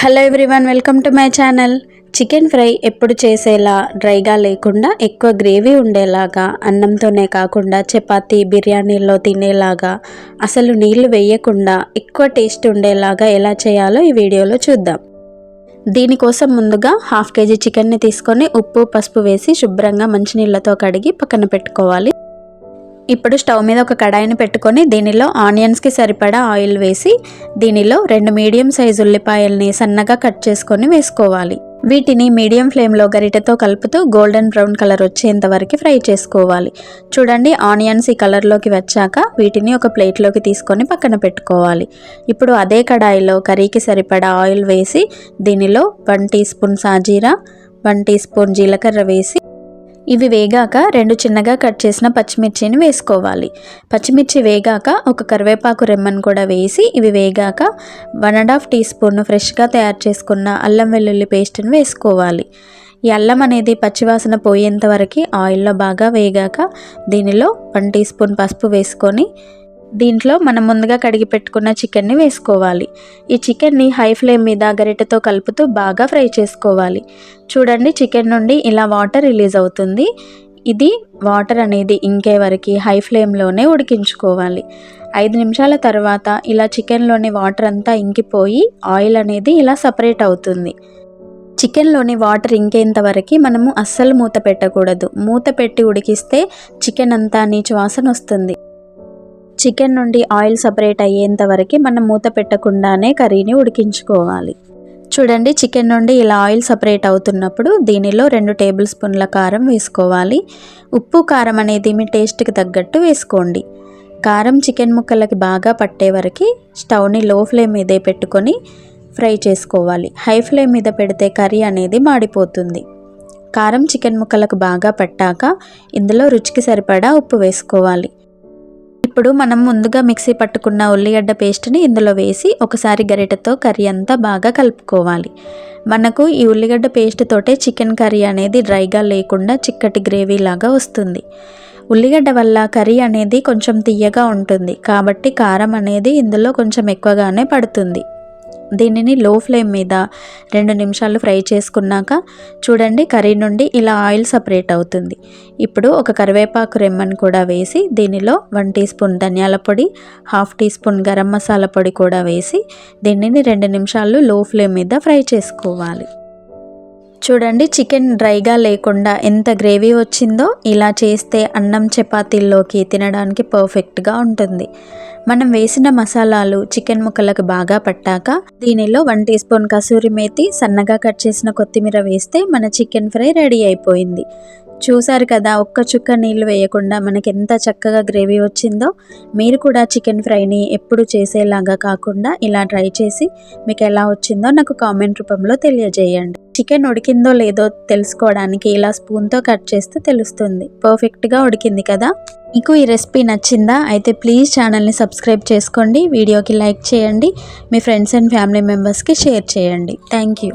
Hello everyone welcome to my channel chicken fry ఎప్పుడు చేసేలా డ్రైగా లేకుండా ఎక్కువ గ్రేవీ ఉండేలాగా అన్నంతోనే కాకుండా చపాతీ బిర్యానీల్లో తినేలాగా అసలు నీళ్ళు వేయకుండా ఎక్కువ టేస్ట్ ఉండేలాగా ఎలా చేయాలో ఈ వీడియోలో చూద్దాం. దీనికోసం ముందుగా హాఫ్ కేజీ చికెన్ని తీసుకొని ఉప్పు పసుపు వేసి శుభ్రంగా మంచినీళ్ళతో కడిగి పక్కన పెట్టుకోవాలి. ఇప్పుడు స్టవ్ మీద ఒక కడాయిని పెట్టుకొని దీనిలో ఆనియన్స్కి సరిపడా ఆయిల్ వేసి దీనిలో రెండు మీడియం సైజు ఉల్లిపాయల్ని సన్నగా కట్ చేసుకొని వేసుకోవాలి. వీటిని మీడియం ఫ్లేమ్లో గరిటెతో కలుపుతూ గోల్డెన్ బ్రౌన్ కలర్ వచ్చేంత వరకు ఫ్రై చేసుకోవాలి. చూడండి ఆనియన్స్ ఈ కలర్లోకి వచ్చాక వీటిని ఒక ప్లేట్లోకి తీసుకొని పక్కన పెట్టుకోవాలి. ఇప్పుడు అదే కడాయిలో కర్రీకి సరిపడా ఆయిల్ వేసి దీనిలో వన్ టీ స్పూన్ సాజీరా వన్ టీ స్పూన్ జీలకర్ర వేసి ఇవి వేగాక రెండు చిన్నగా కట్ చేసిన పచ్చిమిర్చిని వేసుకోవాలి. పచ్చిమిర్చి వేగాక ఒక కరివేపాకు రెమ్మను కూడా వేసి ఇవి వేగాక one and half teaspoon ఫ్రెష్గా తయారు చేసుకున్న అల్లం వెల్లుల్లి పేస్ట్ని వేసుకోవాలి. ఈ అల్లం అనేది పచ్చివాసన పోయేంత వరకు ఆయిల్లో బాగా వేగాక దీనిలో వన్ టీ స్పూన్ పసుపు వేసుకొని దీంట్లో మనం ముందుగా కడిగి పెట్టుకున్న చికెన్ని వేసుకోవాలి. ఈ చికెన్ని హై ఫ్లేమ్ మీద గరిటెతో కలుపుతూ బాగా ఫ్రై చేసుకోవాలి. చూడండి చికెన్ నుండి ఇలా వాటర్ రిలీజ్ అవుతుంది. ఇది వాటర్ అనేది ఇంకే వరకు హై ఫ్లేమ్లోనే ఉడికించుకోవాలి. ఐదు నిమిషాల తర్వాత ఇలా చికెన్లోని వాటర్ అంతా ఇంకిపోయి ఆయిల్ అనేది ఇలా సపరేట్ అవుతుంది. చికెన్లోని వాటర్ ఇంకేంతవరకు మనము అస్సలు మూత పెట్టకూడదు. మూత పెట్టి ఉడికిస్తే చికెన్ అంతా నీచు వాసన వస్తుంది. చికెన్ నుండి ఆయిల్ సపరేట్ అయ్యేంత వరకు మనం మూత పెట్టకుండానే కర్రీని ఉడికించుకోవాలి. చూడండి చికెన్ నుండి ఇలా ఆయిల్ సపరేట్ అవుతున్నప్పుడు దీనిలో రెండు టేబుల్ స్పూన్ల కారం వేసుకోవాలి. ఉప్పు కారం అనేది మీ టేస్ట్కి తగ్గట్టు వేసుకోండి. కారం చికెన్ ముక్కలకి బాగా పట్టే వరకు స్టవ్ని లో ఫ్లేమ్ మీదే పెట్టుకొని ఫ్రై చేసుకోవాలి. హై ఫ్లేమ్ మీద పెడితే కర్రీ అనేది మాడిపోతుంది. కారం చికెన్ ముక్కలకు బాగా పట్టాక ఇందులో రుచికి సరిపడా ఉప్పు వేసుకోవాలి. ఇప్పుడు మనం ముందుగా మిక్సీ పట్టుకున్న ఉల్లిగడ్డ పేస్ట్ని ఇందులో వేసి ఒకసారి గరిటెతో కర్రీ అంతా బాగా కలుపుకోవాలి. మనకు ఈ ఉల్లిగడ్డ పేస్ట్ తోటే చికెన్ కర్రీ అనేది డ్రైగా లేకుండా చిక్కటి గ్రేవీ లాగా వస్తుంది. ఉల్లిగడ్డ వల్ల కర్రీ అనేది కొంచెం తీయగా ఉంటుంది. కాబట్టి కారం అనేది ఇందులో కొంచెం ఎక్కువగానే పడుతుంది. దీనిని లో ఫ్లేమ్ మీద రెండు నిమిషాలు ఫ్రై చేసుకున్నాక చూడండి కర్రీ నుండి ఇలా ఆయిల్ సపరేట్ అవుతుంది. ఇప్పుడు ఒక కరివేపాకు రెమ్మని కూడా వేసి దీనిలో వన్ టీ స్పూన్ ధనియాల పొడి half teaspoon garam masala పొడి కూడా వేసి దీనిని రెండు నిమిషాలు లో ఫ్లేమ్ మీద ఫ్రై చేసుకోవాలి. చూడండి చికెన్ డ్రైగా లేకుండా ఎంత గ్రేవీ వచ్చిందో ఇలా చేస్తే అన్నం చపాతీల్లోకి తినడానికి పర్ఫెక్ట్గా ఉంటుంది. మనం వేసిన మసాలాలు చికెన్ ముక్కలకు బాగా పట్టాక దీనిలో one teaspoon kasuri methi సన్నగా కట్ చేసిన కొత్తిమీర వేస్తే మన చికెన్ ఫ్రై రెడీ అయిపోయింది. చూసారు కదా ఒక్క చుక్క నీళ్ళు వేయకుండా మనకి ఎంత చక్కగా గ్రేవీ వచ్చిందో. మీరు కూడా చికెన్ ఫ్రైని ఎప్పుడు చేసేలాగా కాకుండా ఇలా ట్రై చేసి మీకు ఎలా వచ్చిందో నాకు కామెంట్ రూపంలో తెలియజేయండి. చికెన్ ఉడికిందో లేదో తెలుసుకోవడానికి ఇలా స్పూన్తో కట్ చేస్తే తెలుస్తుంది. పర్ఫెక్ట్గా ఉడికింది కదా? మీకు ఈ రెసిపీ నచ్చిందా? అయితే ప్లీజ్ ఛానల్ని సబ్స్క్రైబ్ చేసుకోండి. వీడియోకి లైక్ చేయండి. మీ ఫ్రెండ్స్ అండ్ ఫ్యామిలీ మెంబర్స్కి షేర్ చేయండి. Thank you.